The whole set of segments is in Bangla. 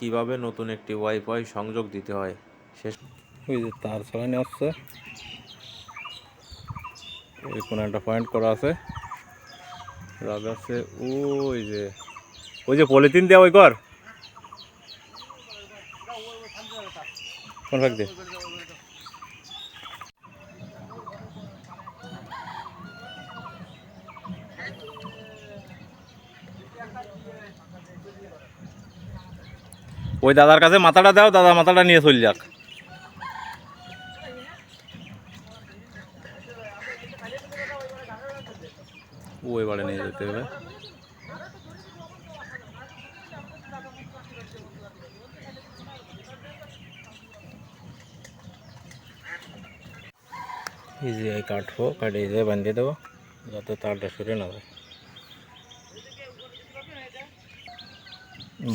কীভাবে নতুন একটি ওয়াইফাই সংযোগ দিতে হয়? শেষ ওই যে তার ছড়ানি আসছে। ওই কোনো একটা পয়েন্ট করা আছে। রাজা আছে ওই যে ওই যে পলিথিন দেওয়া ওই কর ওই দাদার কাছে মাথাটা দাও, দাদা মাথাটা নিয়ে চল যাক। ও, এবারে নিয়ে যেতে হবে। যে এই কাটবো কাটে এই যে বাঁধিয়ে দেবো, যাতে তারটা সরে না যায়।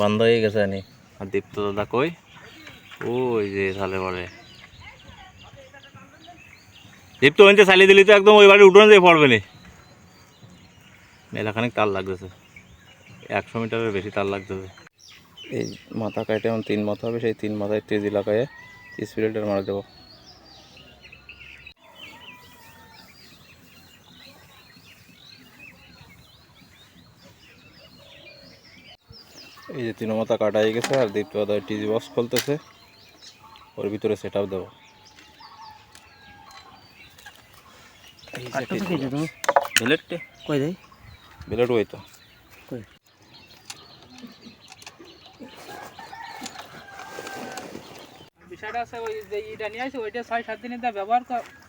বন্ধ হয়ে গেছে নি আর দীপ্ত দাদা কই? ওই যে তাহলে পরে দীপ্ত ওইতে চালিয়ে দিলি তো একদম ওই বাড়ি উঠোনে যেয়ে পড়বে নি। মেলাখানিক তার লাগতেছে। একশো মিটারের বেশি তার লাগতেছে। এই মাথা কাটে এমন তিন মাথা হবে, সেই তিন মাথায় তেজি লাগায় স্পিরিটার মারা দেবো। এই যে তিন মাথা কাটা হয়ে গেছে আর দ্বিতীয় টিজি বক্স খুলতেছে। ওর ভিতরে সেট আপ দেবো বিলেটে কই দেই বিলেট ওই তো। কই? বিষয়টা আছে ওই যে ইটা নিয়ে আসে ওইটা ছয় সাত দিনের ব্যবহার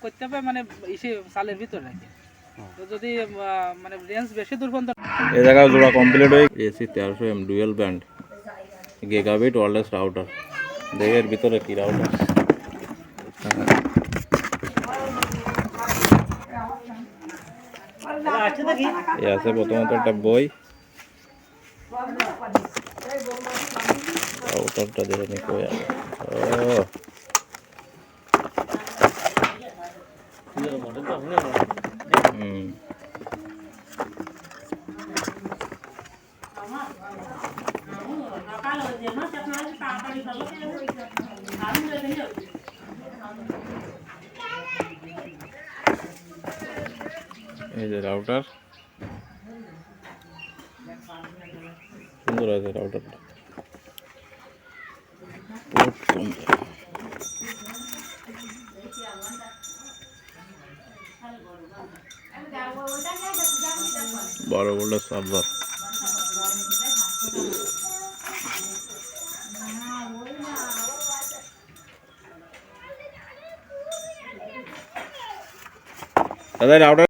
করতে হবে মানে ইসে সালের ভিতরে। রাখে তো যদি মানে কমপ্লিট হয়ে এসি তেরোশো M dual band gigabit wireless router দেখে ভিতরে কি রাউটার এ আছে প্রথমত একটা বই। রাউটারটা দেখে নি কই এই যে রাউটার সুন্দর আছে রাউটারটা পোর্ট সুন্দর বারো ভোল্টের সার্ভার দাদা রাউটার